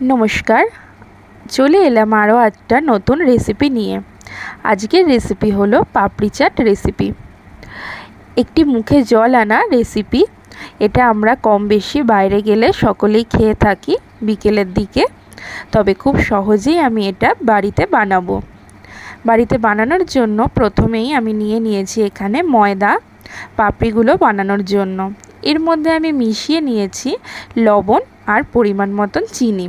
নমস্কার। চলে এলাম আরও একটা নতুন রেসিপি নিয়ে। আজকের রেসিপি হলো পাপড়ি চাট রেসিপি একটি মুখে জল আনা রেসিপি এটা আমরা কম বেশি বাইরে গেলে সকলেই খেয়ে থাকি বিকেলের দিকে। তবে খুব সহজেই আমি এটা বাড়িতে বানাবো। বাড়িতে বানানোর জন্য প্রথমেই আমি নিয়ে নিয়েছি এখানে ময়দা পাপড়িগুলো বানানোর জন্য। এর মধ্যে আমি মিশিয়ে নিয়েছি লবণ আর পরিমাণ মতন চিনি।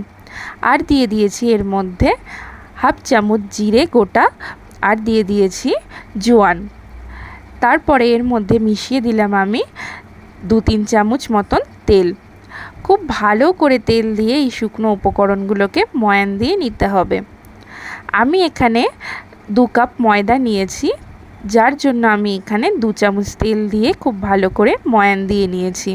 আর দিয়ে দিয়েছি এর মধ্যে হাফ চামচ জিরে গোটা আর দিয়ে দিয়েছি জোয়ান। তারপরে এর মধ্যে মিশিয়ে দিলাম আমি দু তিন চামচ মতন তেল। খুব ভালো করে তেল দিয়ে এই শুকনো উপকরণগুলোকে ময়ান দিয়ে নিতে হবে। আমি এখানে দু কাপ ময়দা নিয়েছি, যার জন্য আমি এখানে দু চামচ তেল দিয়ে খুব ভালো করে ময়ান দিয়ে নিয়েছি।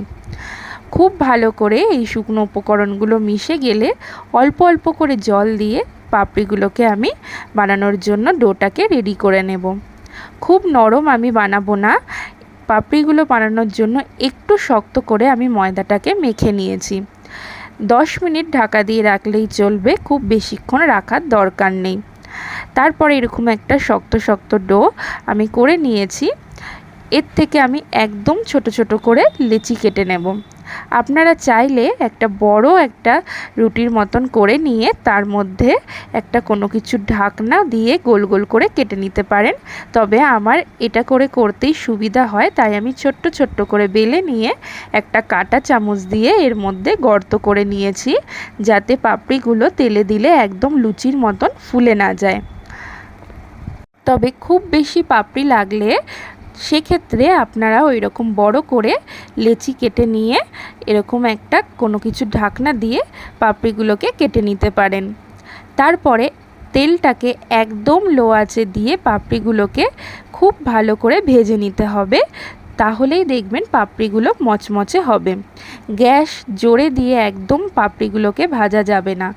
খুব ভালো করে এই শুকনো উপকরণগুলো মিশে গেলে অল্প অল্প করে জল দিয়ে পাপড়িগুলোকে আমি বানানোর জন্য ডোটাকে রেডি করে নেব। খুব নরম আমি বানাবো না। পাপড়িগুলো বানানোর জন্য একটু শক্ত করে আমি ময়দাটাকে মেখে নিয়েছি। দশ মিনিট ঢাকা দিয়ে রাখলেই চলবে, খুব বেশিক্ষণ রাখার দরকার নেই। তারপরে এরকম একটা শক্ত শক্ত ডো আমি করে নিয়েছি। এর থেকে আমি একদম ছোট ছোট করে লেচি কেটে নেব। আপনারা চাইলে একটা বড় একটা রুটির মতন করে নিয়ে তার মধ্যে একটা কোনো কিছু ঢাকনা দিয়ে গোল গোল করে কেটে নিতে পারেন। তবে আমার এটা করে করতেই সুবিধা হয়, তাই আমি ছোট্ট ছোট্ট করে বেলে নিয়ে একটা কাটা চামচ দিয়ে এর মধ্যে গর্ত করে নিয়েছি, যাতে পাপড়িগুলো তেলে দিলে একদম লুচির মতন ফুলে না যায়। তবে খুব বেশি পাপড়ি লাগলে সেক্ষেত্রে আপনারা ওই রকম বড় করে লেচি কেটে নিয়ে এরকম একটা কোনো কিছু ঢাকনা দিয়ে পাপড়িগুলোকে কেটে নিতে পারেন। তারপরে তেলটাকে একদম লো আঁচে দিয়ে পাপড়িগুলোকে খুব ভালো করে ভেজে নিতে হবে। তাহলেই দেখবেন পাপড়িগুলো মচমচে হবে। গ্যাস জোরে দিয়ে একদম পাপড়িগুলোকে ভাজা যাবে না।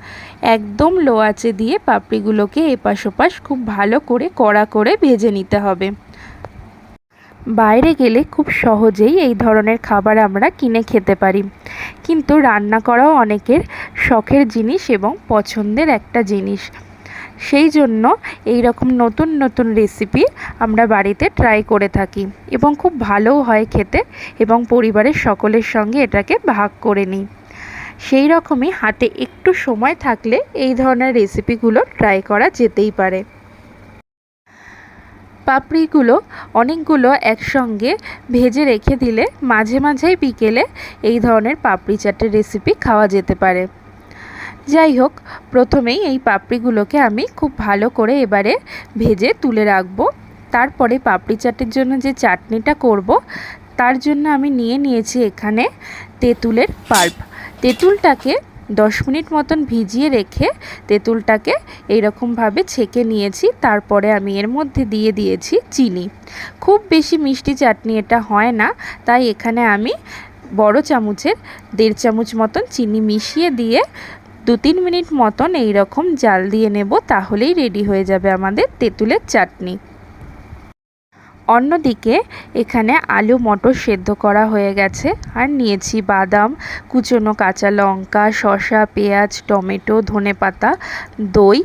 একদম লো আঁচে দিয়ে পাপড়িগুলোকে এপাশ ওপাশ খুব ভালো করে কড়া করে ভেজে নিতে হবে। বাইরে গেলে খুব সহজেই এই ধরনের খাবার আমরা কিনে খেতে পারি। কিন্তু রান্না করাও অনেকের শখের জিনিস এবং পছন্দের একটা জিনিস। সেই জন্য এই রকম নতুন নতুন রেসিপি আমরা বাড়িতে ট্রাই করে থাকি এবং খুব ভালোও হয় খেতে এবং পরিবারের সকলের সঙ্গে এটাকে ভাগ করে নিই। সেই রকমই হাতে একটু সময় থাকলে এই ধরনের রেসিপিগুলো ট্রাই করা যেতেই পারে। পাপড়িগুলো অনেকগুলো একসঙ্গে ভেজে রেখে দিলে মাঝে মাঝেই বিকেলে এই ধরনের পাপড়ি চাটের রেসিপি খাওয়া যেতে পারে। যাই হোক, প্রথমেই এই পাপড়িগুলোকে আমি খুব ভালো করে এবারে ভেজে তুলে রাখব। তারপরে পাপড়ি চাটের জন্য যে চাটনিটা করব, তার জন্য আমি নিয়ে নিয়েছি এখানে তেঁতুলের পাল্প। তেঁতুলটাকে দশ মিনিট মতন ভিজিয়ে রেখে তেঁতুলটাকে এইরকমভাবে ছেঁকে নিয়েছি। তারপরে আমি এর মধ্যে দিয়ে দিয়েছি চিনি। খুব বেশি মিষ্টি চাটনি এটা হয় না। তাই এখানে আমি বড় চামচের, দেড় চামচ মতন চিনি মিশিয়ে দিয়ে দু তিন মিনিট মতন এই রকম জাল দিয়ে নেব। তাহলেই রেডি হয়ে যাবে আমাদের তেঁতুলের চাটনি। অন্যদিকে এখানে আলু মটর সেদ্ধ করা হয়ে গেছে। আর নিয়েছি বাদাম, কুচনো কাঁচা লঙ্কা, শসা, পেঁয়াজ, টমেটো, ধনে পাতা, দই।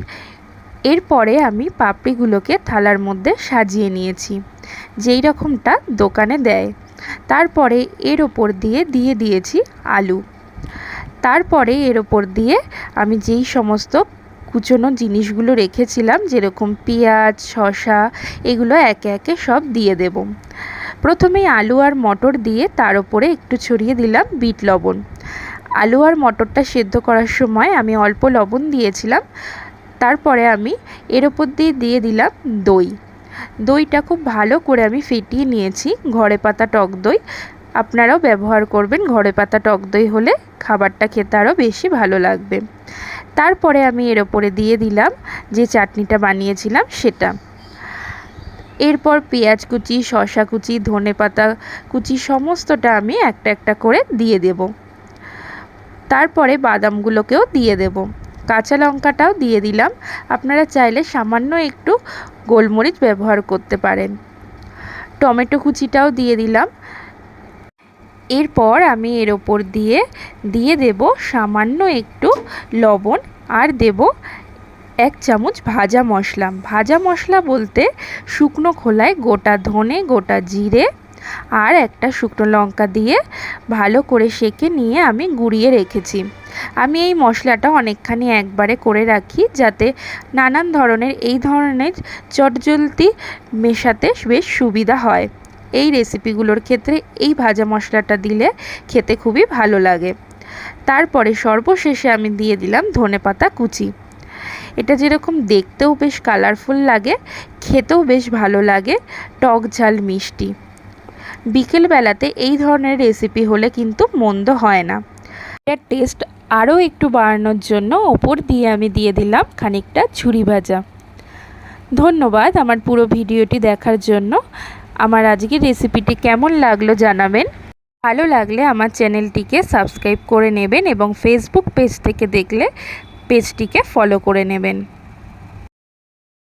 এরপরে আমি পাপড়িগুলোকে থালার মধ্যে সাজিয়ে নিয়েছি। যেই রকমটা দোকানে দেয়। তারপরে এর ওপর দিয়ে দিয়ে দিয়েছি আলু। তারপরে এর ওপর দিয়ে আমি যেই সমস্ত কুচোনো জিনিসগুলো রেখেছিলাম, যেরকম পেঁয়াজ, শসা, এগুলো একে একে সব দিয়ে দেব। প্রথমেই আলু আর মটর দিয়ে তার উপরে একটু ছড়িয়ে দিলাম বিট লবণ। আলু আর মটরটা সেদ্ধ করার সময় আমি অল্প লবণ দিয়েছিলাম, তারপরে আমি এর ওপর দিয়ে দিয়ে দিলাম দই। দইটা খুব ভালো করে আমি ফেটিয়ে নিয়েছি, ঘরে পাতা টক দই। আপনারাও ব্যবহার করবেন, ঘরে পাতা টক দই হলে খাবারটা খেতে আরও বেশি ভালো লাগবে। তারপরে আমি এর ওপরে দিয়ে দিলাম যে চাটনিটা বানিয়েছিলাম সেটা। এরপর পেঁয়াজ কুচি শশা কুচি, ধনে পাতা কুচি সমস্তটা আমি একটা একটা করে দিয়ে দেব। তারপরে বাদামগুলোকেও দিয়ে দেব। কাঁচা লঙ্কাটাও দিয়ে দিলাম। আপনারা চাইলে সামান্য একটু গোলমরিচ ব্যবহার করতে পারেন। টমেটো কুচিটাও দিয়ে দিলাম। এরপর আমি এর ওপর দিয়ে দিয়ে দেব সামান্য একটু লবণ আর দেব এক চামচ ভাজা মশলা। ভাজা মশলা বলতে শুকনো খোলায় গোটা ধনে, গোটা জিরে আর একটা শুকনো লঙ্কা দিয়ে ভালো করে সেকে নিয়ে আমি গুঁড়িয়ে রেখেছি। আমি এই মশলাটা অনেকখানি একবারে করে রাখি যাতে নানান ধরনের এই ধরনের চটজলদি মেশাতে বেশ সুবিধা হয়। এই রেসিপিগুলোর ক্ষেত্রে এই ভাজা মশলাটা দিলে খেতে খুবই ভালো লাগে। তারপরে সর্বশেষে আমি দিয়ে দিলাম ধনে পাতা কুচি। এটা যেরকম দেখতেও বেশ কালারফুল লাগে, খেতেও বেশ ভালো লাগে, টক ঝাল মিষ্টি। বিকেলবেলাতে এই ধরনের রেসিপি হলে কিন্তু মন্দ হয় না। এটার টেস্ট আরও একটু বাড়ানোর জন্য ওপর দিয়ে আমি দিয়ে দিলাম খানিকটা ঝুরি ভাজা। ধন্যবাদ আমার পুরো ভিডিওটি দেখার জন্য। আমার আজকের রেসিপিটি কেমন লাগল জানাবেন। ভালো লাগলে আমার চ্যানেলটিকে সাবস্ক্রাইব করে নেবেন এবং ফেসবুক পেজ থেকে দেখলে পেজটিকে ফলো করে নেবেন।